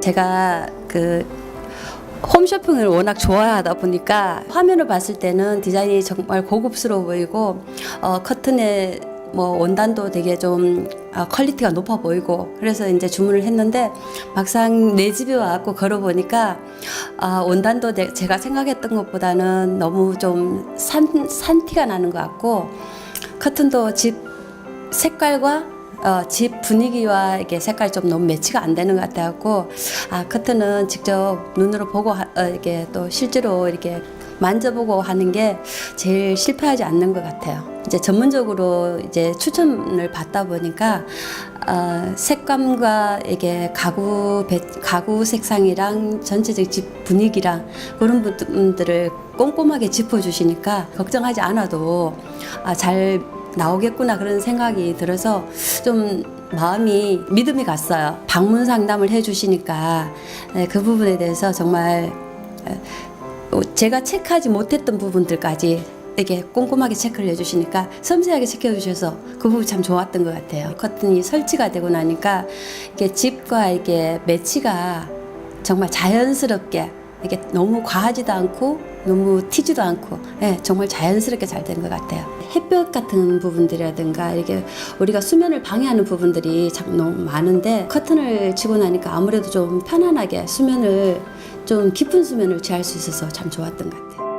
제가 그 홈쇼핑을 워낙 좋아하다 보니까 화면을 봤을 때는 디자인이 정말 고급스러워 보이고 어, 커튼의 뭐 원단도 되게 좀 아, 퀄리티가 높아 보이고 그래서 이제 주문을 했는데 막상 내 집에 와갖고 걸어보니까 아, 원단도 내- 제가 생각했던 것보다는 너무 좀 산, 산티가 나는 것 같고 커튼도 집 색깔과 어, 집 분위기와 이게 색깔 좀 너무 매치가 안 되는 것 같아갖고 아 커튼은 직접 눈으로 보고 하, 어, 이게 또 실제로 이렇게 만져보고 하는 게 제일 실패하지 않는 것 같아요. 이제 전문적으로 이제 추천을 받다 보니까 어, 색감과 이게 가구 배, 가구 색상이랑 전체적 집 분위기랑 그런 부분들을 꼼꼼하게 짚어주시니까 걱정하지 않아도 아, 잘 나오겠구나 그런 생각이 들어서 좀 마음이 믿음이 갔어요. 방문 상담을 해주시니까 네, 그 부분에 대해서 정말 에, 어, 제가 체크하지 못했던 부분들까지 이렇게 꼼꼼하게 체크를 해주시니까 섬세하게 체크해주셔서 그 부분 참 좋았던 것 같아요. 커튼이 설치가 되고 나니까 이게 집과 이게 매치가 정말 자연스럽게 이게 너무 과하지도 않고 너무 튀지도 않고 예, 정말 자연스럽게 잘 된 것 같아요. 햇볕 같은 부분들이라든가 이게 우리가 수면을 방해하는 부분들이 참 너무 많은데 커튼을 치고 나니까 아무래도 좀 편안하게 수면을 좀 깊은 수면을 취할 수 있어서 참 좋았던 것 같아요.